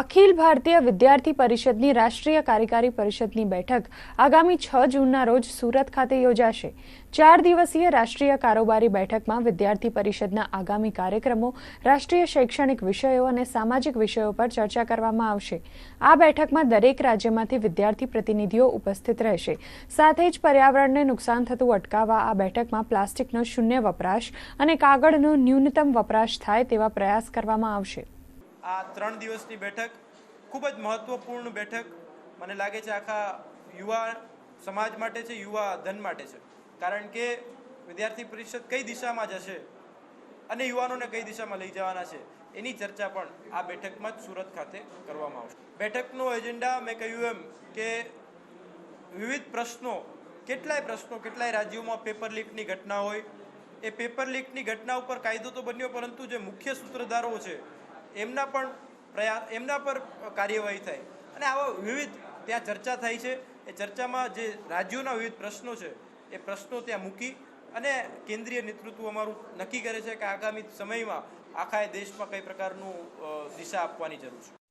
અખિલ ભારતીય વિદ્યાર્થી પરિષદની રાષ્ટ્રીય કાર્યકારી પરિષદની બેઠક આગામી છ જૂનના રોજ સુરત ખાતે યોજાશે. ચાર દિવસીય રાષ્ટ્રીય કારોબારી બેઠકમાં વિદ્યાર્થી પરિષદના આગામી કાર્યક્રમો, રાષ્ટ્રીય શૈક્ષણિક વિષયો અને સામાજિક વિષયો પર ચર્ચા કરવામાં આવશે. આ બેઠકમાં દરેક રાજ્યમાંથી વિદ્યાર્થી પ્રતિનિધિઓ ઉપસ્થિત રહેશે. સાથે જ પર્યાવરણને નુકસાન થતું અટકાવવા આ બેઠકમાં પ્લાસ્ટિકનો શૂન્ય વપરાશ અને કાગળનો ન્યૂનતમ વપરાશ થાય તેવા પ્રયાસ કરવામાં આવશે. આ ત્રણ દિવસની બેઠક ખૂબ જ મહત્ત્વપૂર્ણ બેઠક. મને લાગે છે આખા યુવા સમાજ માટે છે, યુવા ધન માટે છે. કારણ કે વિદ્યાર્થી પરિષદ કઈ દિશામાં જશે અને યુવાનોને કઈ દિશામાં લઈ જવાના છે, એની ચર્ચા પણ આ બેઠકમાં જ સુરત ખાતે કરવામાં આવશે. બેઠકનો એજન્ડા મેં કહ્યું એમ કે વિવિધ પ્રશ્નો, કેટલાય પ્રશ્નો કેટલાય રાજ્યોમાં પેપર લીકની ઘટના હોય. એ પેપર લીકની ઘટના ઉપર કાયદો તો બન્યો, પરંતુ જે મુખ્ય સૂત્રધારો છે એમના પણ પ્રયાસ એમના પર કાર્યવાહી થાય. અને આવા વિવિધ ત્યાં ચર્ચા થાય છે. એ ચર્ચામાં જે રાજ્યોના વિવિધ પ્રશ્નો છે, એ પ્રશ્નો ત્યાં મૂકી અને કેન્દ્રીય નેતૃત્વ અમારું નક્કી કરે છે કે આગામી સમયમાં આખા દેશમાં કઈ પ્રકારનું દિશા આપવાની જરૂર છે.